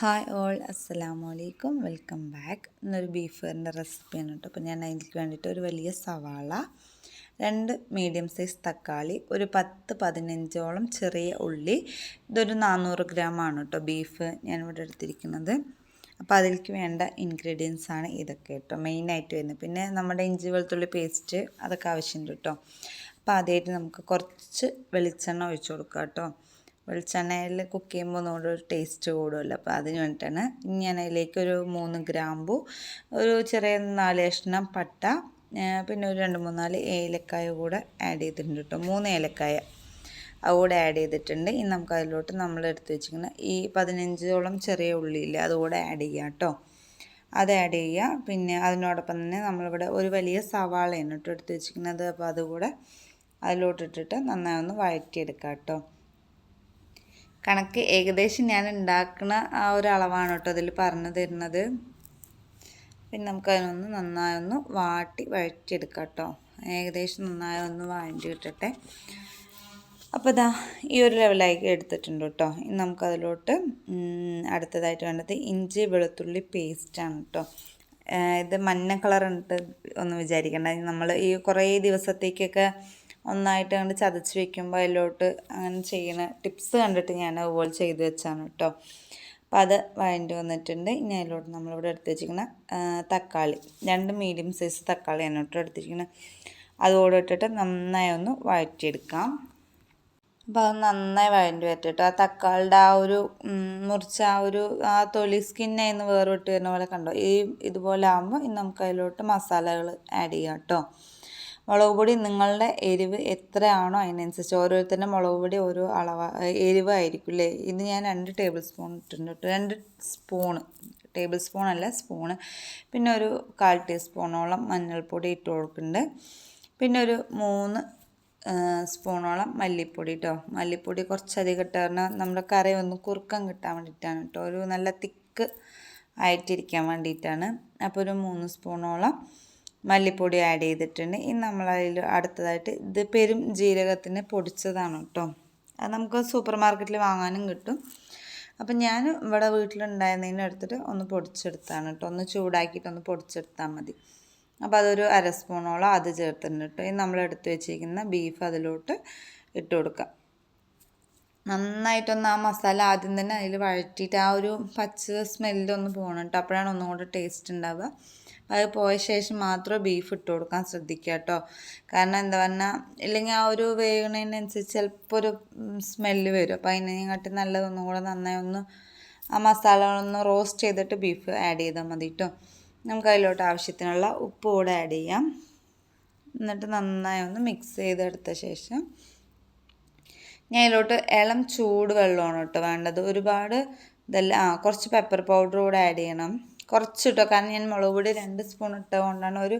Hi all അസ്സലാമു അലൈക്കും welcome back. ഇന്നൊരു ബീഫ് കറിന്റെ റെസിപ്പിയാണ് കേട്ടോ. അപ്പോൾ ഞാൻ അതിലേക്ക് വേണ്ടിയിട്ട് ഒരു വലിയ സവാള രണ്ട് മീഡിയം സൈസ് തക്കാളി ഒരു പത്ത് പതിനഞ്ചോളം ചെറിയ ഉള്ളി ഇതൊരു നാനൂറ് ഗ്രാമാണ് കേട്ടോ ബീഫ് ഞാൻ ഇവിടെ എടുത്തിരിക്കുന്നത്. അപ്പോൾ അതിലേക്ക് വേണ്ട ഇൻഗ്രീഡിയൻസ് ആണ് ഇതൊക്കെ കേട്ടോ മെയിനായിട്ട് വരുന്നത്. പിന്നെ നമ്മുടെ ഇഞ്ചി വെളുത്തുള്ളി പേസ്റ്റ് അതൊക്കെ ആവശ്യമുണ്ട് കേട്ടോ. അപ്പോൾ ആദ്യമായിട്ട് നമുക്ക് കുറച്ച് വെളിച്ചെണ്ണ ഒഴിച്ചു കൊടുക്കാം കേട്ടോ. വെളിച്ചെണ്ണയിൽ കുക്ക് ചെയ്യുമ്പോൾ ഒന്നുകൂടെ ഒരു ടേസ്റ്റ് കൂടുമല്ലോ. അപ്പോൾ അതിന് വേണ്ടിയിട്ടാണ് ഞാൻ അതിലേക്ക് ഒരു മൂന്ന് ഗ്രാമ്പു ഒരു ചെറിയ നാല് കഷ്ണം പട്ട പിന്നെ ഒരു രണ്ട് മൂന്നാൽ ഏലക്കായ കൂടെ ആഡ് ചെയ്തിട്ടുണ്ട് കേട്ടോ. മൂന്ന് ഏലക്കായ അതുകൂടെ ആഡ് ചെയ്തിട്ടുണ്ട്. ഇനി നമുക്ക് അതിലോട്ട് നമ്മൾ എടുത്ത് വെച്ചിരിക്കുന്ന ഈ പതിനഞ്ചോളം ചെറിയ ഉള്ളിയില്ലേ അതുകൂടെ ആഡ് ചെയ്യാം കേട്ടോ. അത് ആഡ് ചെയ്യുക. പിന്നെ അതിനോടൊപ്പം തന്നെ നമ്മളിവിടെ ഒരു വലിയ സവാളയാണ് കേട്ടോ എടുത്ത് വെച്ചിരിക്കുന്നത്. അപ്പോൾ അതുകൂടെ അതിലോട്ടിട്ടിട്ട് നന്നായി ഒന്ന് വഴറ്റിയെടുക്കാം കേട്ടോ. കണക്ക് ഏകദേശം ഞാൻ ഉണ്ടാക്കുന്ന ആ ഒരു അളവാണ് കേട്ടോ അതിൽ പറഞ്ഞു തരുന്നത്. പിന്നെ നമുക്കതിനൊന്ന് നന്നായി ഒന്ന് വാട്ടി വഴറ്റിയെടുക്കാം കേട്ടോ. ഏകദേശം നന്നായി ഒന്ന് വാണ്ടി കിട്ടട്ടെ അപ്പോൾ ഇതാ ഈ ഒരു ലെവലായി എടുത്തിട്ടുണ്ട് കേട്ടോ. ഇനി നമുക്കതിലോട്ട് അടുത്തതായിട്ട് വേണ്ടത് ഇഞ്ചി വെളുത്തുള്ളി പേസ്റ്റാണ് കേട്ടോ. ഇത് മഞ്ഞ കളർ ഉണ്ട് ഒന്ന് വിചാരിക്കേണ്ട. നമ്മൾ ഈ കുറേ ദിവസത്തേക്കൊക്കെ ഒന്നായിട്ട് അങ്ങനെ ചതച്ച് വെക്കുമ്പോൾ അതിലോട്ട് അങ്ങനെ ചെയ്യുന്ന ടിപ്സ് കണ്ടിട്ട് ഞാൻ അതുപോലെ ചെയ്ത് വെച്ചാണ് കേട്ടോ അപ്പോൾ അത് വഴണ്ടി വന്നിട്ടുണ്ട്. ഇനി അതിലോട്ട് നമ്മളിവിടെ എടുത്ത് വെച്ചിരിക്കുന്ന തക്കാളി. രണ്ട് മീഡിയം സൈസ് തക്കാളിയാണ് കേട്ടോ എടുത്തിരിക്കുന്നത് അതോടെ ഇട്ടിട്ട് നന്നായി ഒന്ന് വഴറ്റിയെടുക്കാം. അപ്പോൾ അത് നന്നായി വഴണ്ടി വരട്ടെ ആ തക്കാളിയുടെ ആ ഒരു മുറിച്ച ആ ഒരു ആ തൊലി സ്കിന്നായിരുന്നു വേറെ വിട്ട് വരുന്ന പോലെ കണ്ടോ? ഈ ഇതുപോലെ ആകുമ്പോൾ നമുക്ക് അതിലോട്ട് മസാലകൾ ആഡ് ചെയ്യാം കേട്ടോ മുളക് പൊടി നിങ്ങളുടെ എരിവ് എത്രയാണോ അതിനനുസരിച്ച്. ഓരോരുത്തരുടെ മുളക് പൊടി ഓരോ അളവ് എരിവായിരിക്കും അല്ലേ ഇത് ഞാൻ രണ്ട് ടേബിൾ സ്പൂൺ ഇട്ടിട്ടുണ്ട് രണ്ട് സ്പൂണ് ടേബിൾ സ്പൂൺ അല്ല സ്പൂണ് പിന്നെ ഒരു കാൽ ടീസ്പൂണോളം മഞ്ഞൾപ്പൊടി ഇട്ട് കൊടുക്കുന്നുണ്ട്. പിന്നെ ഒരു മൂന്ന് സ്പൂണോളം മല്ലിപ്പൊടി കേട്ടോ മല്ലിപ്പൊടി കുറച്ചധികം ഇട്ട് പറഞ്ഞാൽ നമ്മുടെ കറി ഒന്ന് കുറുക്കം കിട്ടാൻ വേണ്ടിയിട്ടാണ് കേട്ടോ ഒരു നല്ല തിക്ക് ആയിട്ടിരിക്കാൻ വേണ്ടിയിട്ടാണ്. അപ്പോൾ ഒരു മൂന്ന് സ്പൂണോളം മല്ലിപ്പൊടി ആഡ് ചെയ്തിട്ടുണ്ട്. ഇനി നമ്മൾ നമ്മളതിൽ അടുത്തതായിട്ട് ഇത് പെരും ജീരകത്തിന് പൊടിച്ചതാണ് കേട്ടോ അത് നമുക്ക് സൂപ്പർ മാർക്കറ്റിൽ വാങ്ങാനും കിട്ടും. അപ്പം ഞാൻ ഇവിടെ വീട്ടിലുണ്ടായിരുന്നതിന് എടുത്തിട്ട് ഒന്ന് പൊടിച്ചെടുത്താണ് കേട്ടോ ഒന്ന് ചൂടാക്കിയിട്ട് ഒന്ന് പൊടിച്ചെടുത്താൽ മതി. അപ്പോൾ അതൊരു അര സ്പൂണോളം അത് ചേർത്തിട്ടുണ്ട് കേട്ടോ ഇനി നമ്മൾ എടുത്ത് വെച്ചിരിക്കുന്ന ബീഫ് അതിലോട്ട് ഇട്ട് കൊടുക്കാം. നന്നായിട്ടൊന്ന് ആ മസാല ആദ്യം തന്നെ അതിൽ വഴറ്റിയിട്ട് ആ ഒരു പച്ച സ്മെല്ലൊന്ന് പോകണം കേട്ടോ അപ്പോഴാണ് ഒന്നും കൂടെ ടേസ്റ്റ് ഉണ്ടാവുക അത് പോയ ശേഷം മാത്രം ബീഫ് ഇട്ട് കൊടുക്കാൻ ശ്രദ്ധിക്കുക കേട്ടോ കാരണം എന്താ പറഞ്ഞാൽ ഇല്ലെങ്കിൽ ആ ഒരു വേവണതിനനുസരിച്ച് ചിലപ്പോൾ ഒരു സ്മെല്ല് വരും. അപ്പോൾ അതിനെക്കാട്ടി നല്ലതൊന്നും കൂടെ നന്നായി ഒന്ന് ആ മസാലകളൊന്ന് റോസ്റ്റ് ചെയ്തിട്ട് ബീഫ് ആഡ് ചെയ്താൽ മതി കേട്ടോ നമുക്ക് അതിലോട്ട് ആവശ്യത്തിനുള്ള ഉപ്പ് കൂടെ ആഡ് ചെയ്യാം. എന്നിട്ട് നന്നായി ഒന്ന് മിക്സ് ചെയ്തെടുത്ത ശേഷം ഞാൻ ഇതിലോട്ട് ഇളം ചൂട് വെള്ളമാണ് കേട്ടോ വേണ്ടത്. ഒരുപാട് ഇതല്ല ആ കുറച്ച് പെപ്പർ പൗഡർ കൂടെ ആഡ് ചെയ്യണം. കുറച്ച് കേട്ടോ കാരണം ഞാൻ മുളക് പൊടി രണ്ട് സ്പൂൺ ഇട്ടതുകൊണ്ടാണ് ഒരു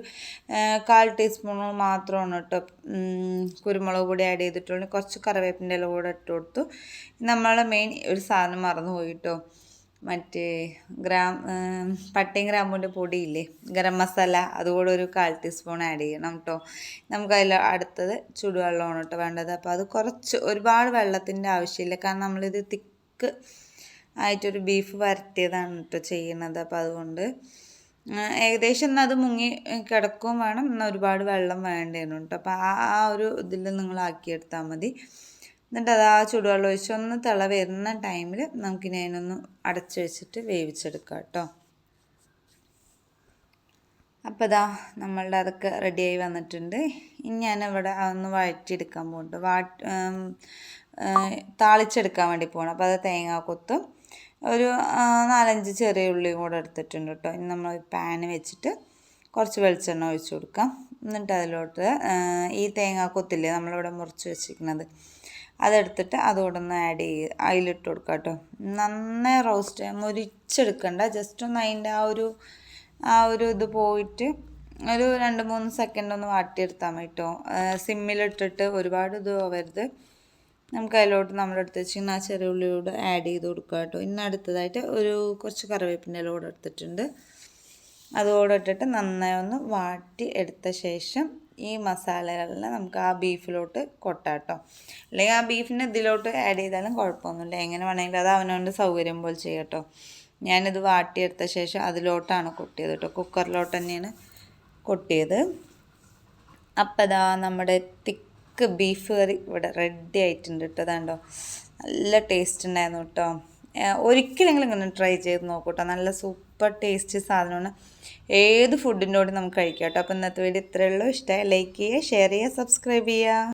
കാൽ ടീസ്പൂൺ മാത്രമാണ് കേട്ടോ കുരുമുളക് പൊടി ആഡ് ചെയ്തിട്ടുള്ളൂ. കുറച്ച് കറിവേപ്പിന്റെ ഇല കൂടെ ഇട്ട് കൊടുത്തു. നമ്മളെ മെയിൻ ഒരു സാധനം മറന്നു പോയിട്ടോ മറ്റേ ഗ്രാം പട്ടയും ഗ്രാമ്പൂന്റെ പൊടിയില്ലേ ഗരം മസാല അതുകൂടെ ഒരു കാൽ ടീസ്പൂൺ ആഡ് ചെയ്യണം കേട്ടോ നമുക്ക് അതിൽ അടുത്തത് ചൂടുവെള്ളമാണ് കേട്ടോ വേണ്ടത്. അപ്പോൾ അത് കുറച്ച് ഒരുപാട് വെള്ളത്തിന്റെ ആവശ്യമില്ല. കാരണം നമ്മളിത് തിക്ക് ആയിട്ടൊരു ബീഫ് വരട്ടിയതാണ് കേട്ടോ ചെയ്യുന്നത് അപ്പോൾ അതുകൊണ്ട് ഏകദേശം എന്നാൽ അത് മുങ്ങി കിടക്കുകയും വേണം. എന്നാൽ ഒരുപാട് വെള്ളം വേണ്ടേനു കേട്ടോ അപ്പോൾ ആ ആ ഒരു ഇതിൽ നിങ്ങൾ ആക്കിയെടുത്താൽ മതി. എന്നിട്ട് അത് ആ ചൂടുവെള്ളം ഒഴിച്ച് ഒന്ന് തിള വരുന്ന ടൈമിൽ നമുക്കിനി അതിനൊന്ന് അടച്ചു വെച്ചിട്ട് വേവിച്ചെടുക്കാം കേട്ടോ. അപ്പോൾ ഇതാ നമ്മളുടെ അതൊക്കെ റെഡിയായി വന്നിട്ടുണ്ട്. ഇനി ഞാനിവിടെ അതൊന്ന് വഴറ്റിയെടുക്കാൻ പോകുന്നുണ്ട് വാട്ട് താളിച്ചെടുക്കാൻ വേണ്ടി പോകണം അപ്പോൾ അത് തേങ്ങാക്കൊത്തും ഒരു നാലഞ്ച് ചെറിയ ഉള്ളിയും കൂടെ എടുത്തിട്ടുണ്ട് കേട്ടോ. ഇനി നമ്മൾ പാന് വെച്ചിട്ട് കുറച്ച് വെളിച്ചെണ്ണ ഒഴിച്ച് കൊടുക്കാം. എന്നിട്ട് അതിലോട്ട് ഈ തേങ്ങാക്കൊത്തില്ലേ നമ്മളിവിടെ മുറിച്ച് വെച്ചിരിക്കുന്നത്. അതെടുത്തിട്ട് അതുകൂടെ ഒന്ന് ആഡ് ചെയ്ത് അതിലിട്ട് കൊടുക്കാം കേട്ടോ നന്നായി റോസ്റ്റ് മുരിച്ചെടുക്കണ്ട. ജസ്റ്റ് ഒന്ന് അതിന്റെ ആ ഒരു ആ ഒരു ഇത് പോയിട്ട് ഒരു രണ്ട് മൂന്ന് സെക്കൻഡ് ഒന്ന് വാട്ടിയെടുത്താൽ മതി കേട്ടോ സിമ്മിലിട്ടിട്ട് ഒരുപാട് ഇത് ആവരുത്. നമുക്ക് അതിലോട്ട് നമ്മളെടുത്ത് വെച്ചിങ്ങനെ ആ ചെറിയ ഉള്ളിയോട് ആഡ് ചെയ്ത് കൊടുക്കുക കേട്ടോ ഇന്ന് അടുത്തതായിട്ട് ഒരു കുറച്ച് കറിവേപ്പിന്റെ ലോഡ് എടുത്തിട്ടുണ്ട്. അതുകൂടെ ഇട്ടിട്ട് നന്നായി ഒന്ന് വാട്ടി എടുത്ത ശേഷം ഈ മസാലകളെല്ലാം നമുക്ക് ആ ബീഫിലോട്ട് കൊട്ടാട്ടോ. അല്ലെങ്കിൽ ആ ബീഫിന് ഇതിലോട്ട് ആഡ് ചെയ്താലും കുഴപ്പമൊന്നുമില്ല. എങ്ങനെ വേണമെങ്കിലും അത് അവനവന്റെ സൗകര്യം പോലെ ചെയ്യട്ടോ. ഞാനിത് വാട്ടിയെടുത്ത ശേഷം അതിലോട്ടാണ് കൊട്ടിയത് കേട്ടോ. കുക്കറിലോട്ട് തന്നെയാണ് കൊട്ടിയത്. അപ്പം അതാ നമ്മുടെ തിക്ക് ബീഫ് കറി ഇവിടെ റെഡി ആയിട്ടുണ്ട് കേട്ടോ. അതാണ്ടോ നല്ല ടേസ്റ്റ് ഉണ്ടായിരുന്നു കേട്ടോ. ഒരിക്കലെങ്കിലും ഇങ്ങനെ ട്രൈ ചെയ്ത് നോക്കൂട്ടോ നല്ല സൂപ്പർ ടേസ്റ്റ് സാധനമാണ്. ഏത് ഫുഡിന്റെ കൂടെ നമുക്ക് കഴിക്കാം കേട്ടോ. അപ്പോൾ ഇന്നത്തെ വീഡിയോ ഇത്രയേ ഉള്ളൂ. ഇഷ്ടമായി ലൈക്ക് ചെയ്യുക ഷെയർ ചെയ്യുക സബ്സ്ക്രൈബ് ചെയ്യുക.